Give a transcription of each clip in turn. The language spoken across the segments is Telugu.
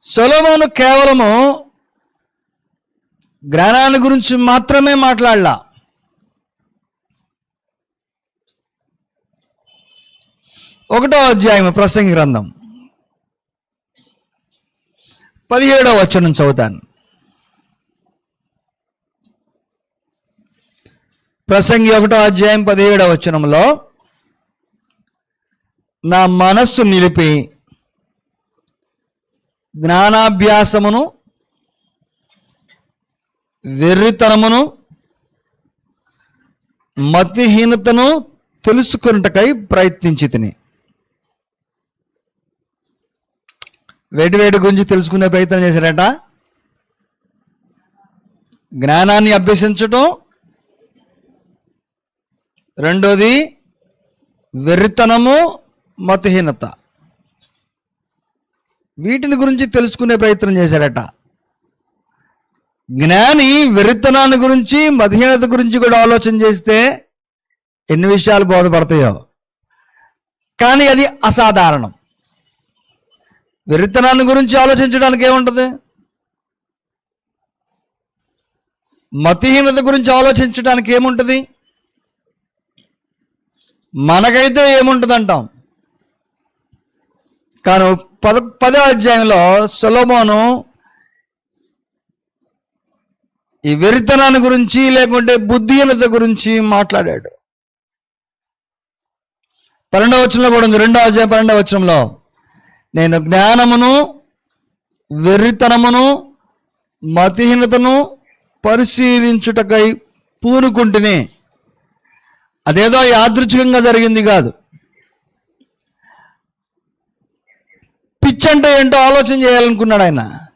సొలమోను కేవలము జ్ఞానాన్ని గురించి మాత్రమే మాట్లాడలా. ఒకటో అధ్యాయం ప్రసంగి గ్రంథం. పదిహేడవ వచనం చదువుతాను. ప్రసంగి ఒకటో అధ్యాయం పదిహేడవ వచనంలో నా మనస్సు నిలిపి జ్ఞానాభ్యాసమును వెర్రితనమును మతిహీనతను తెలుసుకున్నటకై ప్రయత్నించి తిని వేడి వేడి గురించి తెలుసుకునే ప్రయత్నం చేశారట. జ్ఞానాన్ని అభ్యసించటం. రెండోది వెర్రితనము మతహీనత. వీటిని గురించి తెలుసుకునే ప్రయత్నం చేశాడట. జ్ఞాని వెర్రితనాన్ని గురించి మతహీనత గురించి కూడా ఆలోచన చేస్తే ఎన్ని విషయాలు బోధపడతాయో. కానీ అది అసాధారణం. వెర్రితనాన్ని గురించి ఆలోచించడానికి ఏముంటుంది? మతిహీనత గురించి ఆలోచించడానికి ఏముంటుంది? మనకైతే ఏముంటుంది అంటాం కానీ పద పదో అధ్యాయంలో సొలొమోను ఈ వెరితనాన్ని గురించి లేకుంటే బుద్ధిహీనత గురించి మాట్లాడాడు. పన్నెండవ వచనంలో కూడా ఉంది. రెండో అధ్యాయం పన్నెండవ వచనంలో నేను జ్ఞానమును వెర్రితనమును మతిహీనతను పరిశీలించుటకై పూనుకుంటుని. అదేదో యాదృచ్ఛికంగా జరిగింది కాదు. పిచ్ అంటే ఏంటో ఆలోచన చేయాలనుకున్నాడు ఆయన.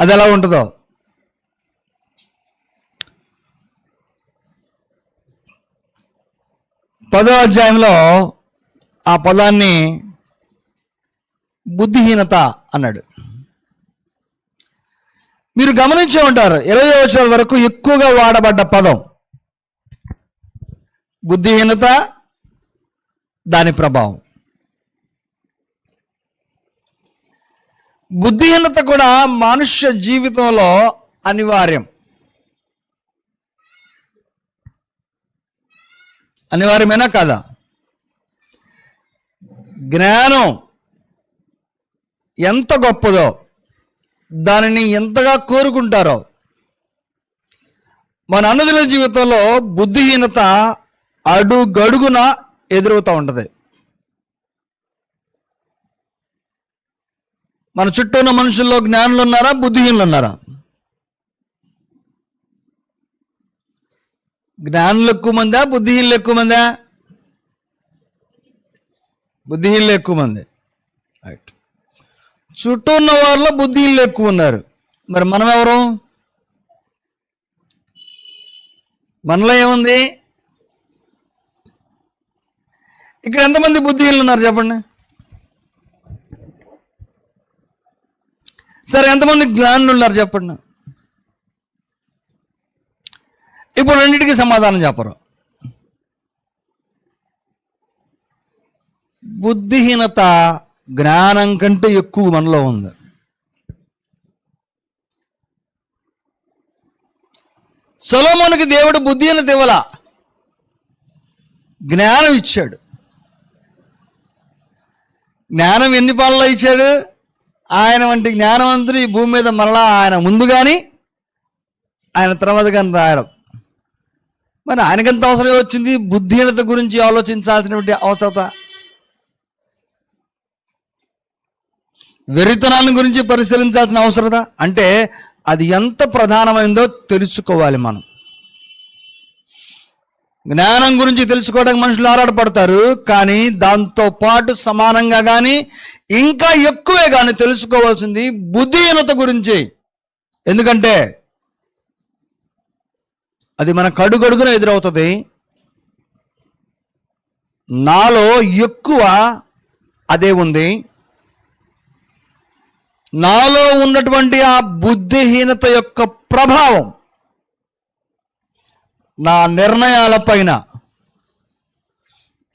అది ఎలా ఉంటుందో. పదో అధ్యాయంలో ఆ పదాన్ని బుద్ధిహీనత అన్నాడు. మీరు గమనించే ఉంటారు ఇరవై సంవత్సరాల వరకు ఎక్కువగా వాడబడ్డ పదం. బుద్ధిహీనత దాని ప్రభావం. బుద్ధిహీనత కూడా మనుష్య జీవితంలో అనివార్యం. అనివార్యమేనా కాదా? జ్ఞానం ఎంత గొప్పదో దానిని ఎంతగా కోరుకుంటారో. మన అన్నదుల జీవితంలో బుద్ధిహీనత అడుగడుగున ఎదురవుతూ ఉంటుంది. మన చుట్టూ ఉన్న మనుషుల్లో జ్ఞానులు ఉన్నారా? బుద్ధిహీనులు ఉన్నారా? జ్ఞానులు ఎక్కువ మందా? బుద్ధిహీనులు ఎక్కువ మందా? బుద్ధిహీనులు ఎక్కువ మంది. రైట్ చుట్టూ ఉన్న వారిలో బుద్ధిహీనులు ఎక్కువ ఉన్నారు. మరి మనం ఎవరు? మనలో ఏముంది? ఇక్కడ ఎంతమంది బుద్ధిహీనులు ఉన్నారు చెప్పండి. సరే ఎంతమంది జ్ఞానులు ఉన్నారు చెప్పండి. ఇప్పుడు రెండింటికి సమాధానం చెప్పరు. బుద్ధిహీనత జ్ఞానం కంటే ఎక్కువ మనలో ఉంది. సొలోమోనికి దేవుడు బుద్ధిహీనత ఇవ్వలా? జ్ఞానం ఇచ్చాడు. జ్ఞానం ఎన్ని పనులు ఇచ్చాడు? ఆయన వంటి జ్ఞానవంతుడు ఈ భూమి మీద మరలా ఆయన ముందు కానీ ఆయన తర్వాత కానీ రాయడం. మరి ఆయనకెంత అవసరం వచ్చింది? బుద్ధిహీనత గురించి ఆలోచించాల్సినటువంటి అవసరత. వెరితనాన్ని గురించి పరిశీలించాల్సిన అవసరత. అంటే అది ఎంత ప్రధానమైందో తెలుసుకోవాలి మనం. జ్ఞానం గురించి తెలుసుకోవడానికి మనుషులు ఆరాటపడతారు కానీ దాంతో పాటు సమానంగా కానీ ఇంకా ఎక్కువే కానీ తెలుసుకోవాల్సింది బుద్ధిహీనత గురించి. ఎందుకంటే అది మన కడుగడుగున ఎదురవుతుంది. నాలో ఎక్కువ అదే ఉంది. నాలో ఉన్నటువంటి ఆ బుద్ధిహీనత యొక్క ప్రభావం నా నిర్ణయాలపైన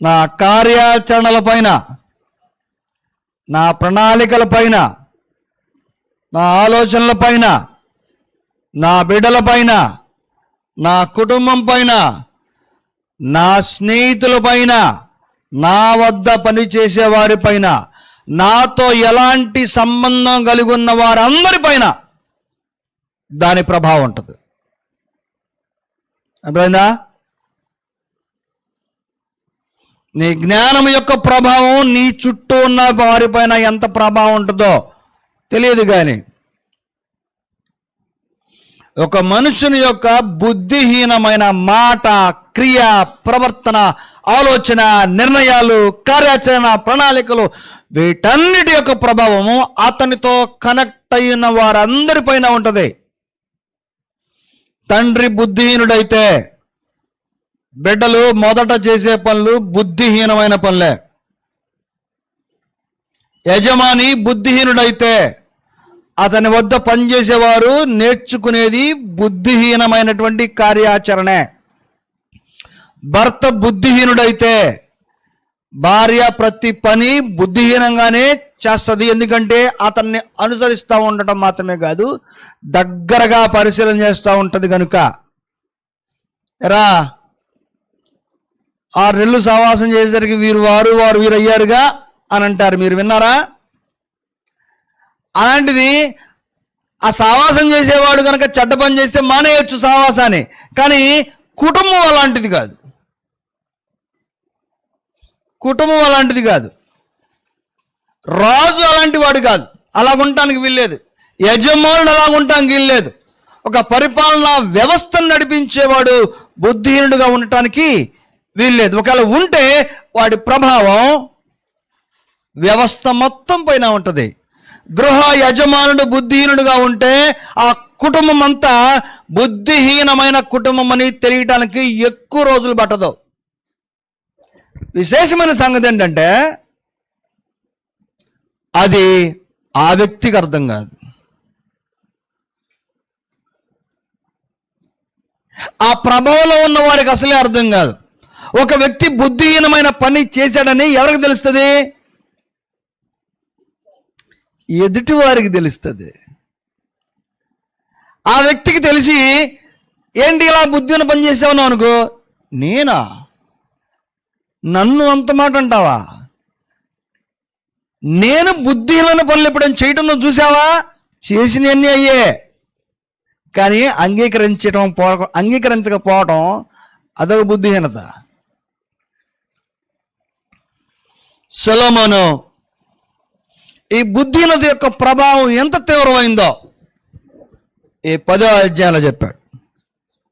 నా కార్యాచరణలపైన నా ప్రణాళికల పైన నా ఆలోచనల పైన నా బిడ్డలపైన నా కుటుంబం పైన నా స్నేహితులపైన నా వద్ద పనిచేసే వారి నాతో ఎలాంటి సంబంధం కలిగి ఉన్న వారందరిపైన దాని ప్రభావం ఉంటుంది. అర్థమైందా? నీ జ్ఞానం యొక్క ప్రభావం నీ చుట్టూ ఉన్న వారిపైన ఎంత ప్రభావం ఉంటుందో తెలియదు కానీ ఒక మనుషుని యొక్క బుద్ధిహీనమైన మాట క్రియ ప్రవర్తన ఆలోచన నిర్ణయాలు కార్యాచరణ ప్రణాళికలు వీటన్నిటి యొక్క ప్రభావము అతనితో కనెక్ట్ అయిన వారందరిపైన ఉంటుంది. తండ్రి బుద్ధిహీనుడైతే బిడ్డలు మొదట చేసే పనులు బుద్ధిహీనమైన పనులే. యజమాని బుద్ధిహీనుడైతే అతని వద్ద పనిచేసేవారు నేర్చుకునేది బుద్ధిహీనమైనటువంటి కార్యాచరణే. భర్త బుద్ధిహీనుడైతే భార్య ప్రతి పని బుద్ధిహీనంగానే చేస్తుంది. ఎందుకంటే అతన్ని అనుసరిస్తూ ఉండటం మాత్రమే కాదు దగ్గరగా పరిశీలన చేస్తూ ఉంటుంది కనుక. రా ఆరు నెలలు సహవాసం చేసేసరికి వీరు వారు వారు వీరు అయ్యారుగా అని అంటారు. మీరు విన్నారా? అలాంటిది ఆ సావాసం చేసేవాడు కనుక చెడ్డ పని చేస్తే మానేయొచ్చు సావాసాన్ని. కానీ కుటుంబం అలాంటిది కాదు. కుటుంబం అలాంటిది కాదు. రాజు అలాంటి వాడు కాదు. అలాగుంటానికి వీల్లేదు. యజమానుడు అలాగుంటానికి వీల్లేదు. ఒక పరిపాలనా వ్యవస్థను నడిపించేవాడు బుద్ధిహీనుడుగా ఉండటానికి వీల్లేదు. ఒకవేళ ఉంటే వాడి ప్రభావం వ్యవస్థ మొత్తం పైన ఉంటుంది. గృహ యజమానుడు బుద్ధిహీనుడుగా ఉంటే ఆ కుటుంబం అంతా బుద్ధిహీనమైన కుటుంబం అని తెలియటానికి ఎక్కువ రోజులు పట్టదు. విశేషమైన సంగతి ఏంటంటే అది ఆ వ్యక్తికి అర్థం కాదు. ఆ ప్రభావంలో ఉన్న వారికి అసలే అర్థం కాదు. ఒక వ్యక్తి బుద్ధిహీనమైన పని చేశాడని ఎవరికి తెలుస్తుంది? ఎదుటి వారికి తెలుస్తుంది. ఆ వ్యక్తికి తెలిసి ఏంటి ఇలా బుద్ధిని పని చేసావు అనుకో? నేనా? నన్ను అంత మాట అంటావా? నేను బుద్ధిహీనమైన పనులు ఎప్పుడైనా చేయటం నువ్వు చూసావా చేసినవన్నీ అయ్యే. కానీ అంగీకరించడం పో అంగీకరించకపోవటం అదొక బుద్ధిహీనత. సొలమోను ఈ బుద్ధిహీనత యొక్క ప్రభావం ఎంత తీవ్రమైందో ఈ పదో అధ్యాయంలో చెప్పాడు.